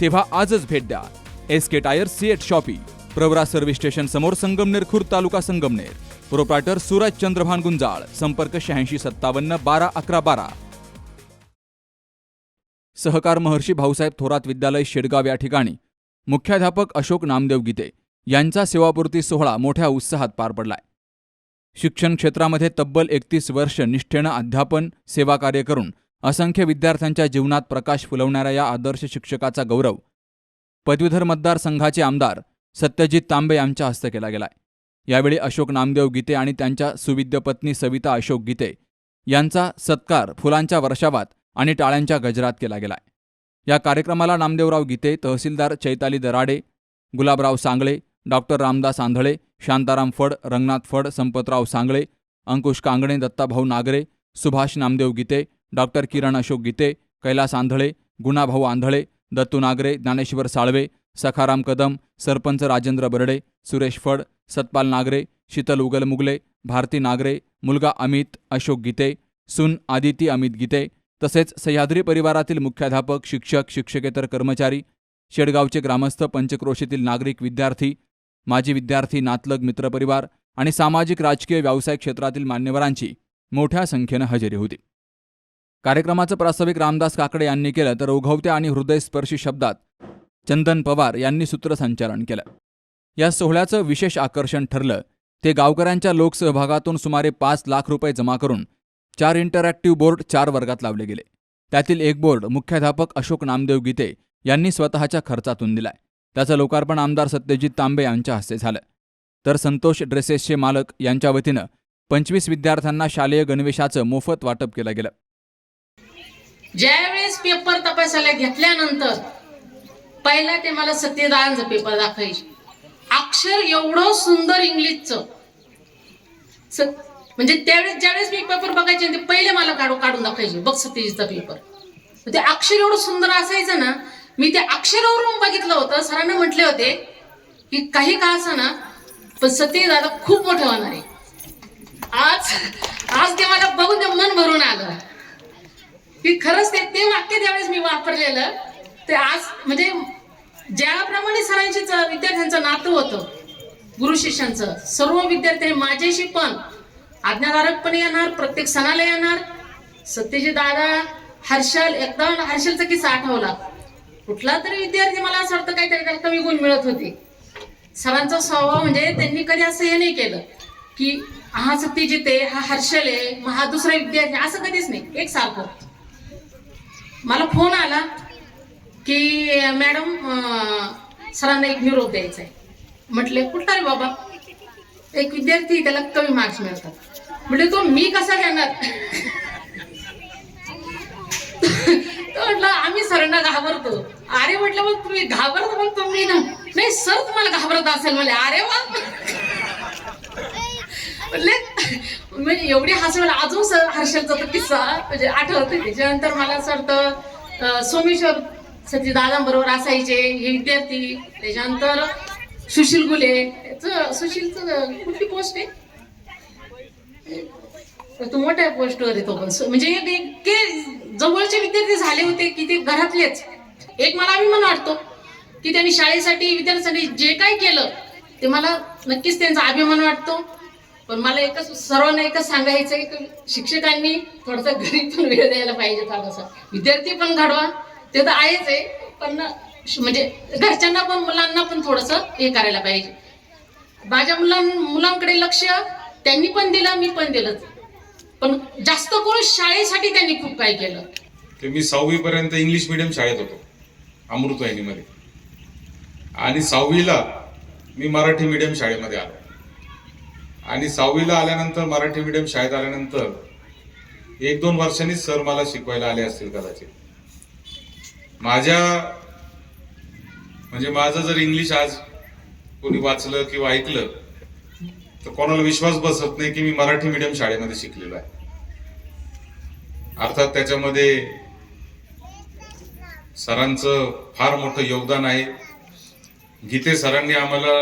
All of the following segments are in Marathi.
तेव्हा आजच भेट द्या. S K tyre CEAT shoppe Pravara service station समोर संगमनेर खुर्द तालुका संगमनेर. प्रोप्रायटर सूरज चंद्रभान गुंजाळ संपर्क शहाऐंशी सत्तावन्न बारा अकरा बारा. सहकार महर्षी भाऊसाहेब थोरात विद्यालय शेडगाव या ठिकाणी. मुख्याध्यापक अशोक नामदेव गीते यांचा सेवापूर्ती सोहळा मोठ्या उत्साहात पार पडलाय. शिक्षण क्षेत्रामध्ये तब्बल एकतीस वर्ष निष्ठेनं अध्यापन सेवा कार्य करून असंख्य विद्यार्थ्यांच्या जीवनात प्रकाश फुलवणाऱ्या या आदर्श शिक्षकाचा गौरव पदवीधर मतदारसंघाचे आमदार सत्यजित तांबे यांच्या हस्ते केला गेलाय. यावेळी अशोक नामदेव गीते आणि त्यांच्या सुविद्य पत्नी सविता अशोक गीते यांचा सत्कार फुलांच्या वर्षावात आणि टाळ्यांच्या गजरात केला गेलाय. या कार्यक्रमाला नामदेवराव गीते तहसीलदार चैताली दराडे गुलाबराव सांगळे डॉक्टर रामदास आंधळे शांताराम फड रंगनाथ फड संपतराव सांगळे अंकुश कांगणे दत्ताभाऊ नागरे सुभाष नामदेव गीते डॉक्टर किरण अशोक गीते कैलास आंधळे गुणाभाऊ आंधळे दत्तू नागरे ज्ञानेश्वर साळवे सखाराम कदम सरपंच राजेंद्र बर्डे सुरेश फड सतपाल नागरे शीतल उगल मुगले भारती नागरे मुलगा अमित अशोक गीते सुन आदिती अमित गीते तसेच सह्याद्री परिवारातील मुख्याध्यापक शिक्षक शिक्षकेतर कर्मचारी शेडगावचे ग्रामस्थ पंचक्रोशीतील नागरिक विद्यार्थी माजी विद्यार्थी नातलग मित्रपरिवार आणि सामाजिक राजकीय व्यावसायिक क्षेत्रातील मान्यवरांची मोठ्या संख्येनं हजेरी होती. कार्यक्रमाचं प्रास्ताविक रामदास काकडे यांनी केलं तर ओघवत्या आणि हृदयस्पर्शी शब्दात चंदन पवार यांनी सूत्रसंचालन केलं. या सोहळ्याचं विशेष आकर्षण ठरलं. ते गावकऱ्यांच्या लोकसहभागातून सुमारे पाच लाख रुपये जमा करून चार इंटरॅक्टिव्ह बोर्ड चार वर्गात लावले गेले. त्यातील एक बोर्ड मुख्याध्यापक अशोक नामदेव गीते यांनी स्वतःच्या खर्चातून दिलाय. त्याचं लोकार्पण आमदार सत्यजित तांबे यांच्या हस्ते झालं. तर संतोष ड्रेसेसचे मालक यांच्या वतीनं पंचवीस विद्यार्थ्यांना शालेय गणवेशाचं मोफत वाटप केलं गेलं. ज्यावेळेस पेपर तपासायला घेतल्यानंतर पहिला ते मला सत्यदारांचा पेपर दाखवायचे. अक्षर एवढं सुंदर इंग्लिशचं म्हणजे त्यावेळेस ज्यावेळेस मी पेपर बघायचे ते पहिले मला काढू काढून दाखवायचे. बघ सत्यजितचा पेपर ते अक्षर एवढं सुंदर असायचं ना मी त्या अक्षरावरून बघितलं होतं. सरांना म्हटले होते की काही का ना पण सती दादा खूप मोठं होणार आहे. आज आज ते मला बघून ते मन भरून आलं. की खरंच ते ते वाक्य त्यावेळेस मी वापरलेलं. ते आज म्हणजे ज्याप्रमाणे सरांशी विद्यार्थ्यांचं नातं होतं गुरु शिष्यांचं सर्व विद्यार्थी माझ्याशी पण आज्ञाधारकपणे येणार प्रत्येक सणाला येणार. सत्यजी दादा हर्षल एकदा हर्षलचा किस्सा आठवला. कुठला तरी विद्यार्थी मला असं वाटतं काहीतरी त्याला कमी गुण मिळत होते. सरांचा स्वभाव म्हणजे त्यांनी कधी असं हे नाही केलं की हा सत्यजित आहे हा हर्षल आहे मग हा दुसरा विद्यार्थी असं कधीच नाही. एक सारखं मला फोन आला की मॅडम सरांना एक निरोप द्यायचा आहे म्हटले कुठला रे बाबा? एक विद्यार्थी त्याला कमी मार्क्स मिळतात. म्हटले तो मी कसा घेणार? म्हटलं आम्ही सरांना घाबरतो. अरे म्हटलं मग तुम्ही घाबरत मग तुम्ही ना. नाही सर तुम्हाला घाबरत असेल म्हणजे अरे वा. म्हटले म्हणजे एवढी हसवायला अजून सर हर्षलचा तो किस्सा म्हणजे आठवत त्याच्यानंतर मला असं वाटतं सोमेश्वर सती दादांबरोबर असायचे हे विद्यार्थी. त्याच्यानंतर सुशील गुले. याचं सुशीलचं कुठली पोस्ट आहे? तर तो मोठ्या पोस्टवर येतो पण. सो- म्हणजे एक- जवळचे विद्यार्थी झाले होते की ते घरातलेच. एक मला अभिमान वाटतो की त्यांनी शाळेसाठी विद्यार्थ्यांसाठी जे काही केलं ते मला नक्कीच त्यांचा अभिमान वाटतो. पण मला एकच सर्वांना एकच सांगायचं आहे की शिक्षकांनी थोडंसं घरी पण वेळ द्यायला पाहिजे थोडासा. विद्यार्थी पण घडवा ते तर आहेच आहे पण म्हणजे घरच्यांना पण मुलांना पण थोडंसं हे करायला पाहिजे. माझ्या मुलां मुलांकडे लक्ष त्यांनी पण दिलं मी पण दिलं पण जास्त करून शाळेसाठी त्यांनी खूप काय केलं. ते मी सहावी पर्यंत इंग्लिश मिडियम शाळेत होतो अमृतवाहिनीमध्ये आणि सहावीला मी मराठी मिडियम शाळेमध्ये आलो. आणि सहावीला आल्यानंतर मराठी मिडियम शाळेत आल्यानंतर एक दोन वर्षांनीच सर मला शिकवायला आले असतील कदाचित. माझ्या म्हणजे माझं जर इंग्लिश आज कोणी वाचलं किंवा ऐकलं तर कोणाला विश्वास बसत नाही की मी मराठी मीडियम शाळेमध्ये शिकलेलो आहे. अर्थात त्याच्यामध्ये सरांचं फार मोठं योगदान आहे. गीते सरांनी आम्हाला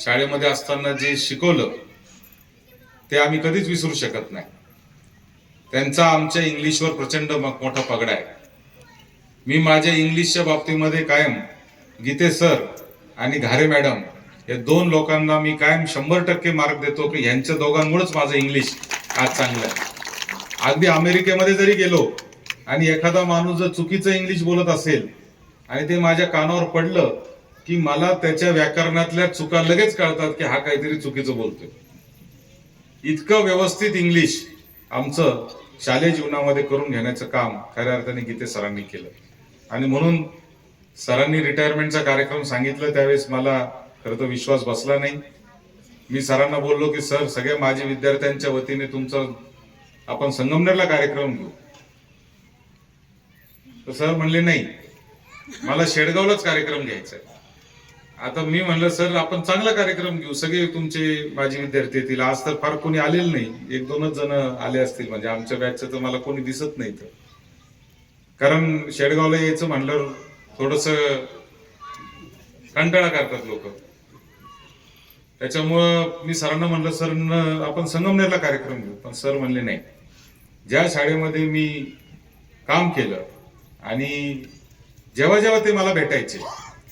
शाळेमध्ये असताना जे शिकवलं ते आम्ही कधीच विसरू शकत नाही. त्यांचा आमच्या इंग्लिशवर प्रचंड मोठा पगडा आहे. मी माझ्या इंग्लिशच्या बाबतीमध्ये कायम गीते सर आणि घारे मॅडम या दोन लोकांना मी कायम शंभर टक्के मार्क देतो की यांच्या दोघांमुळेच माझं इंग्लिश आज चांगलं आहे. अगदी अमेरिकेमध्ये जरी गेलो आणि एखादा माणूस जर चुकीचं इंग्लिश बोलत असेल आणि ते माझ्या कानावर पडलं की मला त्याच्या व्याकरणातल्या चुका लगेच कळतात की हा काहीतरी चुकीचं बोलतोय. इतकं व्यवस्थित इंग्लिश आमचं शालेय जीवनामध्ये करून घेण्याचं काम खऱ्या अर्थाने गीते सरांनी केलं. आणि म्हणून सरांनी रिटायरमेंटचा कार्यक्रम सांगितलं त्यावेळेस मला खरं तर विश्वास बसला नाही. मी सरांना बोललो की सर सगळ्या माझ्या विद्यार्थ्यांच्या वतीने तुमचं आपण संगमनेरला कार्यक्रम घेऊ. तर सर म्हणले नाही मला शेडगावलाच कार्यक्रम घ्यायचा आहे. आता मी म्हणलं सर आपण चांगला कार्यक्रम घेऊ. सगळे तुमचे माझे विद्यार्थी येतील. आज तर फार कोणी आलेलं नाही. एक दोनच जण आले असतील. म्हणजे आमच्या बॅचचं तर मला कोणी दिसत नाही तर कारण शेडगावला यायचं म्हणल्यावर थोडस कंटाळा करतात लोक. त्याच्यामुळं मी सरांना म्हणलं सर आपण संगमनेरला कार्यक्रम घेऊ. पण सर म्हणले नाही. ज्या शाळेमध्ये मी काम केलं आणि जेव्हा जेव्हा ते मला भेटायचे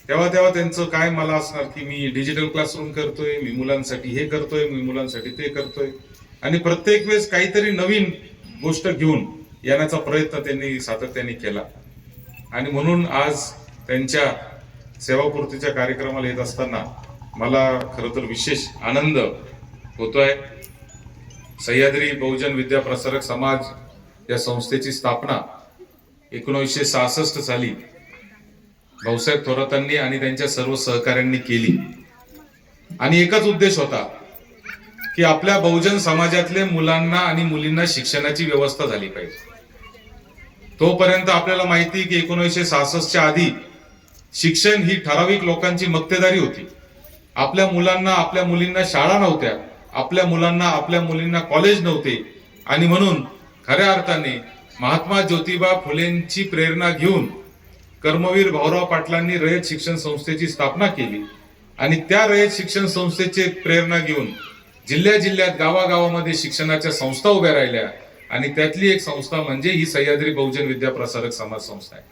तेव्हा तेव्हा त्यांचं काय मला असणार की मी डिजिटल क्लासरूम करतोय मी मुलांसाठी हे करतोय मी मुलांसाठी ते करतोय. आणि प्रत्येक वेळेस काहीतरी नवीन गोष्ट घेऊन येण्याचा प्रयत्न त्यांनी सातत्याने केला. आणि म्हणून आज त्यांच्या सेवापूर्तीच्या कार्यक्रमाला येत असताना मला खरं तर विशेष आनंद होतोय. सह्याद्री बहुजन विद्या प्रसारक समाज या संस्थेची स्थापना एकोणीसशे सहासष्ट साली भाऊसाहेब थोरातांनी आणि त्यांच्या सर्व सहकाऱ्यांनी केली. आणि एकच उद्देश होता की आपल्या बहुजन समाजातल्या मुलांना आणि मुलींना शिक्षणाची व्यवस्था झाली पाहिजे. तोपर्यंत आपल्याला माहिती की एकोणीसशे सहासष्टच्या आधी शिक्षण ही ठराविक लोकांची मक्तेदारी होती. आपल्या मुलांना आपल्या मुलींना शाळा नव्हत्या आपल्या मुलांना आपल्या मुलींना कॉलेज नव्हते. आणि म्हणून खऱ्या अर्थाने महात्मा ज्योतिबा फुलेंची प्रेरणा घेऊन कर्मवीर भाऊराव पाटलांनी रयत शिक्षण संस्थेची स्थापना केली आणि त्या रयत शिक्षण संस्थेचे प्रेरणा घेऊन जिल्ह्या जिल्ह्यात गावागावामध्ये शिक्षणाच्या संस्था उभ्या राहिल्या आणि त्यातली एक संस्था म्हणजे ही सह्याद्री बहुजन विद्या प्रसारक समाज संस्था आहे.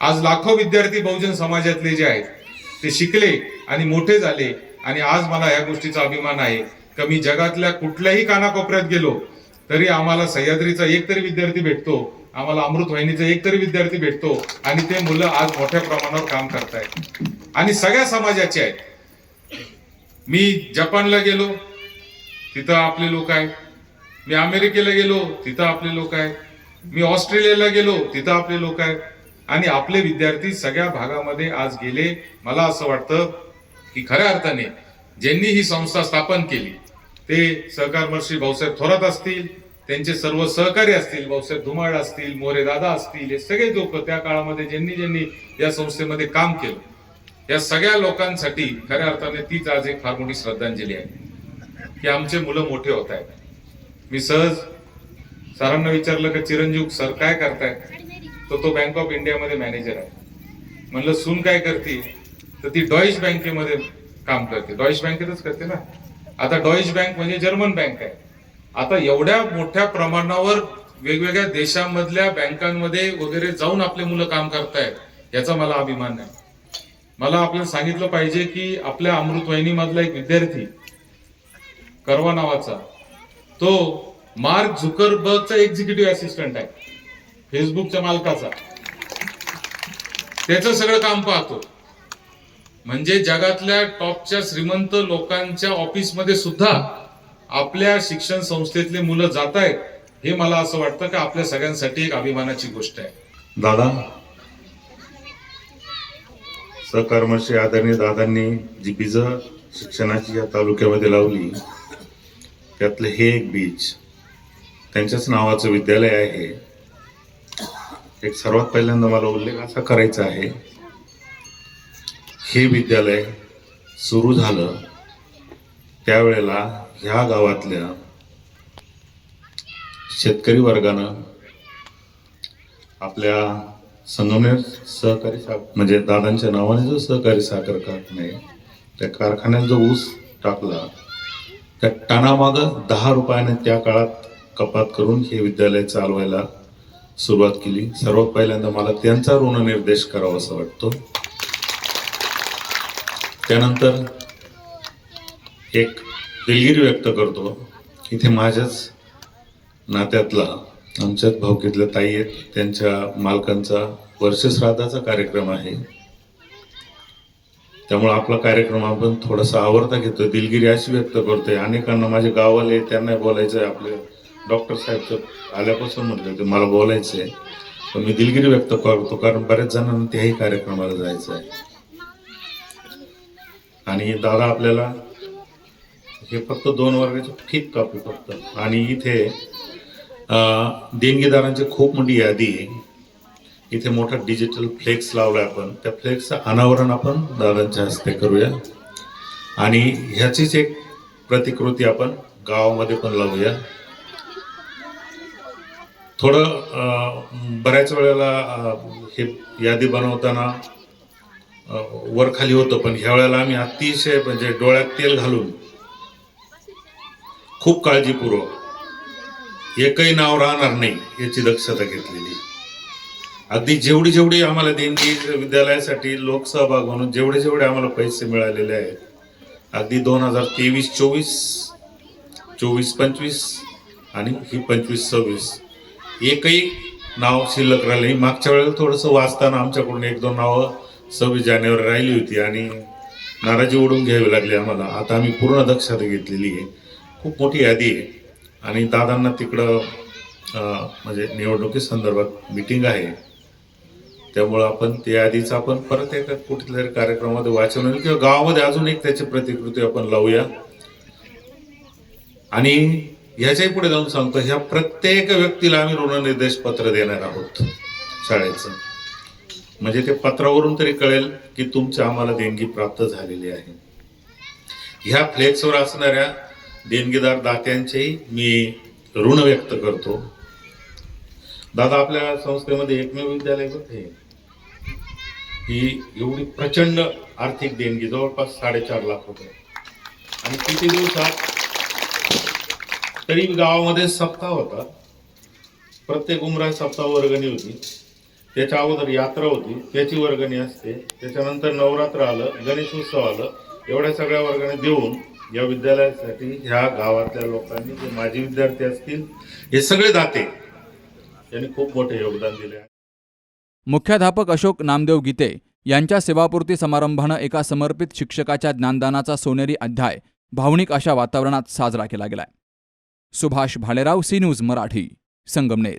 आज लाखो विद्यार्थी बहुजन समाजातले जे आहेत ते शिकले आणि मोठे झाले आणि आज मला या गोष्टीचा अभिमान आहे का मी जगातल्या कुठल्याही कानाकोपऱ्यात गेलो तरी आम्हाला सह्याद्रीचा एक तरी विद्यार्थी भेटतो आम्हाला अमृत वाहिनीचा एक तरी विद्यार्थी भेटतो आणि ते मुलं आज मोठ्या प्रमाणावर काम करतायत. आणि सगळ्या समाजाचे आहेत. मी जपानला गेलो तिथं आपले लोक आहेत. मी अमेरिकेला गेलो तिथं आपले लोक आहेत. मी ऑस्ट्रेलियाला गेलो तिथं आपले लोक आहेत. आणि आपले विद्यार्थी सगळ्या भागामध्ये आज गेले. मला असं वाटतं की खऱ्या अर्थाने ज्यांनी ही संस्था स्थापन केली ते सहकार महर्षी भाऊसाहेब थोरात असतील त्यांचे सर्व सहकारी असतील भाऊसाहेब धुमाळ असतील मोरे दादा असतील हे सगळे लोक त्या काळामध्ये ज्यांनी ज्यांनी या संस्थेमध्ये काम केलं या सगळ्या लोकांसाठी खऱ्या अर्थाने तीच आज एक फार मोठी श्रद्धांजली आहे. की आमचे मुलं मोठे होत आहेत. मी सहज सरांना विचारलं का चिरंजीव सर काय करतायत? तर तो बँक ऑफ इंडियामध्ये मॅनेजर आहे. म्हणलं सून काय करते? तर ती डॉईश बँकेमध्ये काम करते. डॉईश बँकेतच करते ना. आता डॉईश बँक म्हणजे जर्मन बँक आहे. आता एवढ्या मोठ्या प्रमाणावर वेगवेगळ्या देशांमधल्या बँकांमध्ये वगैरे जाऊन आपले मुलं काम करतायत याचा मला अभिमान आहे मला आपल्याला सांगितलं पाहिजे की आपल्या अमृतवाहिनी मधला एक विद्यार्थी करवा नावाचा तो मार्क झुकरबर्गचा एक्झिक्युटिव्ह असिस्टंट आहे. फेसबुकच्या मालकाचा. त्याचं सगळं काम पाहतो. म्हणजे जगातल्या टॉपच्या श्रीमंत लोकांच्या ऑफिसमध्ये सुद्धा आपल्या शिक्षण संस्थेतले मुलं जात आहेत हे मला असं वाटतं की आपल्या सगळ्यांसाठी एक अभिमानाची गोष्ट आहे. दादा सकर्मशी आदरणीय दादांनी जी बीज शिक्षणाची या तालुक्यामध्ये लावली त्यातलं हे एक बीज त्यांच्याच नावाचं विद्यालय आहे. एक सर्वात पहिल्यांदा मला उल्लेख असा करायचा आहे हे विद्यालय सुरू झालं त्यावेळेला ह्या गावातल्या शेतकरी वर्गानं आपल्या संगमनेर सहकारी साखर म्हणजे दादांच्या नावाने जो सहकारी साखर कारखाना आहे त्या कारखान्यात जो ऊस टाकला त्या टनामागं दहा रुपयाने त्या काळात कपात करून हे विद्यालय चालवायला सुरुवात केली. सर्वात पहिल्यांदा मला त्यांचा ऋणनिर्देश करावा असं वाटतो. त्यानंतर एक दिलगिरी व्यक्त करतो इथे माझ्याच नात्यातला आमच्याच भाऊकीतल्या ताई आहेत त्यांच्या मालकांचा वर्षश्राद्धाचा कार्यक्रम आहे. त्यामुळे आपला कार्यक्रम आपण थोडासा आवडता घेतोय. दिलगिरी अशी व्यक्त करतोय. अनेकांना माझे गावाले त्यांना बोलायचं आहे आपले डॉक्टर साहेबचं आल्यापासून म्हटलं ते मला बोलायचं आहे पण मी दिलगिरी व्यक्त करतो कारण बऱ्याच जणांना त्याही कार्यक्रमाला जायचं आहे आणि दादा आपल्याला हे फक्त दोन वर्गाचे ठीक कॉपी फक्त. आणि इथे देणगीदारांची खूप मोठी यादी आहे. इथे मोठा डिजिटल फ्लेक्स लावलाय आपण. त्या फ्लेक्सचं अनावरण आपण दादांच्या हस्ते करूया. आणि ह्याचीच एक प्रतिकृती आपण गावामध्ये पण लावूया. थोडं बऱ्याच वेळेला हे यादी बनवताना वरखाली वर खाली होतं पण ह्या वेळेला आम्ही अतिशय म्हणजे डोळ्यात तेल घालून खूप काळजीपूर्वक. एकही नाव राहणार नाही याची दक्षता घेतलेली. अगदी जेवढी जेवढी आम्हाला देणगी विद्यालयासाठी लोकसहभाग म्हणून जेवढे जेवढे आम्हाला पैसे मिळालेले आहेत अगदी दोन हजार तेवीस चोवीस चोवीस पंचवीस आणि ही पंचवीस सव्वीस. एकही नाव शिल्लक राहिले मागच्या वेळेला थोडंसं वाचताना आमच्याकडून एक दोन नावं सव्वीस जानेवारी राहिली होती आणि नाराजी ओढून घ्यावी लागली आम्हाला. आता आम्ही पूर्ण दक्षता घेतलेली आहे. खूप मोठी यादी आहे. आणि दादांना तिकडं म्हणजे निवडणुकी संदर्भात मिटिंग आहे. त्यामुळं आपण त्या आधीच आपण परत एका कुठल्या तरी कार्यक्रमामध्ये वाचवलं किंवा गावामध्ये अजून एक त्याची प्रतिकृती आपण लावूया. आणि ह्याच्याही पुढे जाऊन सांगतो ह्या प्रत्येक व्यक्तीला आम्ही ऋणनिर्देश पत्र देणार आहोत शाळेचं. म्हणजे ते पत्रावरून तरी कळेल की तुमची आम्हाला देणगी प्राप्त झालेली आहे. ह्या फ्लेक्सवर असणाऱ्या देणगीदार दात्यांचेही मी ऋण व्यक्त करतो. दादा आपल्या संस्थेमध्ये एकमेव विद्यालय बघ ही एवढी प्रचंड आर्थिक देणगी जवळपास साडेचार लाख रुपये. आणि किती दिवसात? तरी गावामध्ये सप्ताह होता. प्रत्येक उमरा सप्ताह वर्गणी होती. त्याच्या अगोदर यात्रा होती. त्याची वर्गणी असते. त्याच्यानंतर नवरात्र आलं गणेश उत्सव आलं. एवढ्या सगळ्या वर्गणी देऊन या विद्यालयासाठी ह्या गावातल्या लोकांनी जे माजी विद्यार्थी असतील हे सगळे दाते यांनी खूप मोठे योगदान दिले आहे. मुख्याध्यापक अशोक नामदेव गीते यांच्या सेवापूर्ती समारंभानं एका समर्पित शिक्षकाच्या ज्ञानदानाचा सोनेरी अध्याय भावनिक अशा वातावरणात साजरा केला गेलाय. Subhash Bhalerao C news Marathi Sangamner.